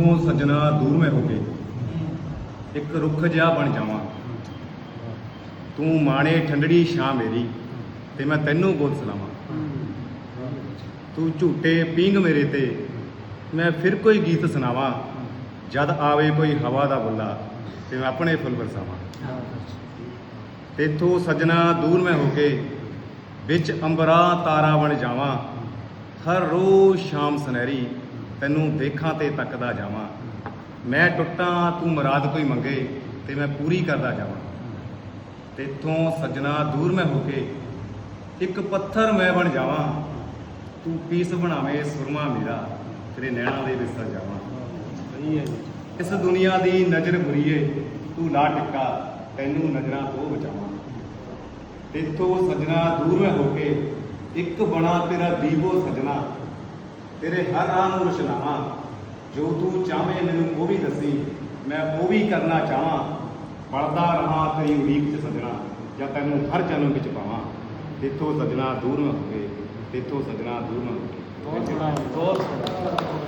ਤੇਥੋਂ ਸੱਜਣਾ ਦੂਰ ਮੈਂ ਹੋ ਕੇ ਇੱਕ ਰੁੱਖ ਜਿਹਾ ਬਣ ਜਾਵਾਂ। ਤੂੰ ਮਾਣੇ ਠੰਡੜੀ ਛਾਂ ਮੇਰੀ ਤੇ ਮੈਂ ਤੈਨੂੰ ਬੋਲ ਸਲਾਵਾਂ। ਤੂੰ ਝੂਟੇ ਪੀਂਗ ਮੇਰੇ ਤੇ, ਮੈਂ ਫਿਰ ਕੋਈ ਗੀਤ ਸੁਣਾਵਾਂ, ਜਦ ਆਵੇ ਕੋਈ ਹਵਾ ਦਾ ਬੁੱਲਾ ਤੇ ਮੈਂ ਆਪਣੇ ਫੁੱਲ ਵਰਸਾਵਾਂ। ਤੇਥੋਂ ਸੱਜਣਾ ਦੂਰ ਮੈਂ ਹੋ ਕੇ ਵਿੱਚ ਅੰਬਰਾ ਤਾਰਾ ਬਣ ਜਾਵਾਂ। ਹਰ ਰੋਜ਼ ਸ਼ਾਮ ਸੁਨਹਿਰੀ ਤੈਨੂੰ ਦੇਖਾਂ ਤੇ ਤੱਕਦਾ ਜਾਵਾਂ। ਮੈਂ ਟੁੱਟਾਂ ਤੂੰ ਮੁਰਾਦ ਕੋਈ ਮੰਗੇ ਤੇ ਮੈਂ ਪੂਰੀ ਕਰਦਾ ਜਾਵਾਂ। ਤੇਥੋਂ ਸੱਜਣਾ ਦੂਰ ਮੈਂ ਹੋ ਕੇ ਇੱਕ ਪੱਥਰ ਮੈਂ ਬਣ ਜਾਵਾਂ। ਤੂੰ ਪੀਸ ਬਣਾਵੇਂ ਸੁਰਮਾ ਮੇਰਾ ਤੇਰੇ ਨੈਣਾਂ ਦੇ ਵਿਸਰ ਜਾਵਾਂ। ਸਹੀ ਹੈ ਜੀ। ਇਸ ਦੁਨੀਆ ਦੀ ਨਜ਼ਰ ਬੁਰੀਏ ਤੂੰ ਲਾ ਟਿੱਕਾ ਤੈਨੂੰ ਨਜ਼ਰਾਂ ਤੋਂ ਬਚਾਵਾਂ। ਤੇਥੋਂ ਸਜਣਾ ਦੂਰ ਮੈਂ ਹੋ ਕੇ ਇੱਕ ਬਣਾ ਤੇਰਾ ਦੀਵੋ ਸਜਣਾ। ਤੇਰੇ ਹਰ ਰਾਹ ਨੂੰ ਰੁਸ਼ਨਾਵਾਂ ਜੋ ਤੂੰ ਚਾਹੇ ਮੈਨੂੰ ਉਹ ਵੀ ਦੱਸੀ, ਮੈਂ ਉਹ ਵੀ ਕਰਨਾ ਚਾਹਾਂ। ਪੜਦਾ ਰਹਾ ਤੇਰੀ ਉਡੀਕ ਚ ਸਜਣਾ, ਜਾਂ ਤੈਨੂੰ ਹਰ ਜਨਮ ਵਿੱਚ ਪਾਵਾਂ। ਤੇਥੋਂ ਸਜਣਾ ਦੂਰ ਮੈਂ ਹੋ ਕੇ ਤੇਥੋਂ ਸਜਣਾ ਦੂਰ ਮੈਂ ਹੋ ਬਹੁਤ ਸੋਹਣਾ ਬਹੁਤ ਸੋਹਣਾ।